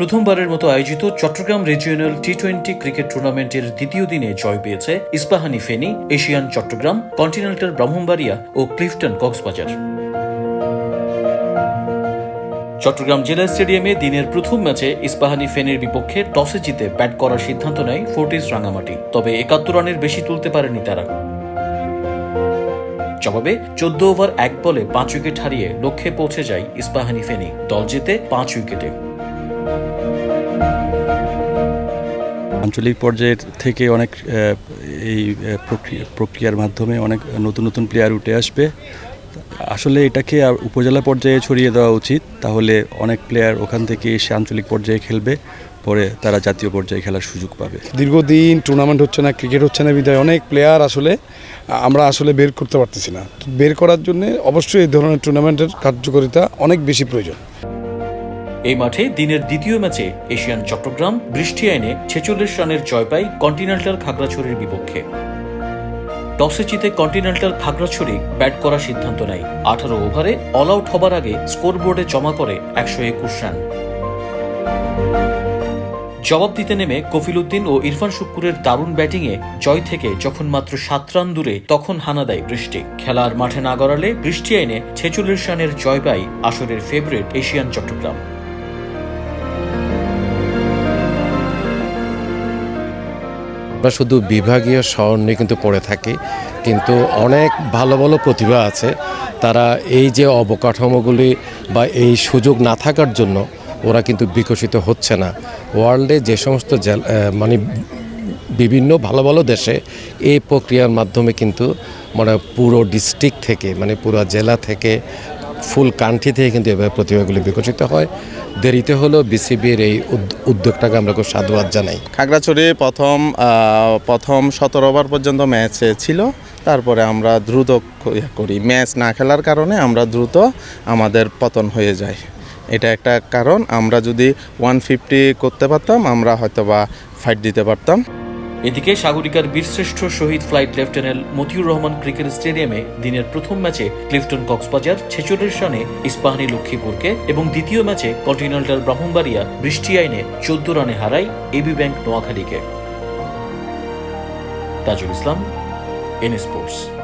প্রথমবারের মতো আয়োজিত Chattogram regional T twenty cricket টুর্নামেন্টের দ্বিতীয় দিনে জয় পেয়েছে ইস্পাহানি ফেনী, এশিয়ান চট্টগ্রাম, কন্টিনেন্টাল ব্রাহ্মণবাড়িয়া ও ক্লিফটন কক্সবাজার। চট্টগ্রাম জেলা স্টেডিয়ামে দিনের প্রথম ম্যাচে ইস্পাহানি ফেনের বিপক্ষে টসে জিতে ব্যাট করার সিদ্ধান্ত নেয় ফোর্টিস রাঙামাটি, তবে একাত্তর রানের বেশি তুলতে পারেনি তারা। জবাবে চোদ্দ ওভার এক বলে পাঁচ উইকেট হারিয়ে লক্ষ্যে পৌঁছে যায় ইস্পাহানি ফেনী, দল জিতে পাঁচ উইকেটে। আঞ্চলিক পর্যায়ের থেকে অনেক এই প্রক্রিয়া- প্রক্রিয়ার মাধ্যমে অনেক নতুন নতুন প্লেয়ার উঠে আসবে। আসলে এটাকে উপজেলা পর্যায়ে ছড়িয়ে দেওয়া উচিত। তাহলে অনেক প্লেয়ার ওখান থেকে এসে আঞ্চলিক পর্যায়ে খেলবে, পরে তারা জাতীয় পর্যায়ে খেলার সুযোগ পাবে। দীর্ঘদিন টুর্নামেন্ট হচ্ছে না ক্রিকেট হচ্ছে না, বিদায় অনেক প্লেয়ার আসলে, আমরা আসলে বের করতে পারতেছি না। বের করার জন্য অবশ্যই এই ধরনের টুর্নামেন্টের কার্যকারিতা অনেক বেশি প্রয়োজন। এই মাঠে দিনের দ্বিতীয় ম্যাচে এশিয়ান চট্টগ্রাম বৃষ্টি আইনে ছেচল্লিশ রানের জয় পায় কন্টিনেন্টাল খাগড়াছড়ির বিপক্ষে। টসে জিতে কন্টিনেন্টাল খাগড়াছড়ি ব্যাট করার সিদ্ধান্ত নেয়। আঠারো ওভারে অল আউট হবার আগে স্কোরবোর্ডে জমা করে একশো একুশ রান। জবাব দিতে নেমে কফিল উদ্দিন ও ইরফান শুক্কুরের দারুণ ব্যাটিংয়ে জয় থেকে যখন মাত্র সাত রান দূরে, তখন হানা দেয় বৃষ্টি। খেলার মাঠে না গড়ালে বৃষ্টি আইনে ছেচল্লিশ রানের জয় পায় আসরের ফেভারিট এশিয়ান চট্টগ্রাম। আমরা শুধু বিভাগীয় শহর নিয়ে কিন্তু পড়ে থাকি, কিন্তু অনেক ভালো ভালো প্রতিভা আছে। তারা এই যে অবকাঠামোগুলি বা এই সুযোগ না থাকার জন্য ওরা কিন্তু বিকশিত হচ্ছে না। ওয়ার্ল্ডে যে সমস্ত মানে বিভিন্ন ভালো ভালো দেশে এই প্রক্রিয়ার মাধ্যমে কিন্তু মানে পুরো ডিস্ট্রিক্ট থেকে মানে পুরো জেলা থেকে ফুল কান্ট্রি থেকে কিন্তু এভাবে প্রতিভাগুলি বিকশিত হয়। দেরিতে হলো বিসিবির এই উদ- উদ্যোগটাকে আমরা খুব সাধুবাদ জানাই। খাগড়াছড়ি প্রথম প্রথম সতেরো ওভার পর্যন্ত ম্যাচ ছিল। তারপরে আমরা দ্রুত করি। ম্যাচ না খেলার কারণে আমরা দ্রুত আমাদের পতন হয়ে যায়। এটা একটা কারণ। আমরা যদি ওয়ান ফিফটি করতে পারতাম, আমরা হয়তো বা ফাইট দিতে পারতাম। এদিকে সাগরিকার বীরশ্রেষ্ঠ শহীদ flight lieutenant Motiur Rahman cricket স্টেডিয়ামে দিনের প্রথম ম্যাচে ক্লিফটন কক্সবাজার ছেচল্লিশ রানে ইস্পাহানি লক্ষ্মীপুরকে এবং দ্বিতীয় ম্যাচে কন্টিনেন্টাল ব্রাহ্মণবাড়িয়া বৃষ্টি আইনে চোদ্দ রানে হারায় AB bank নোয়াখালীকে। Tajul Islam N sports.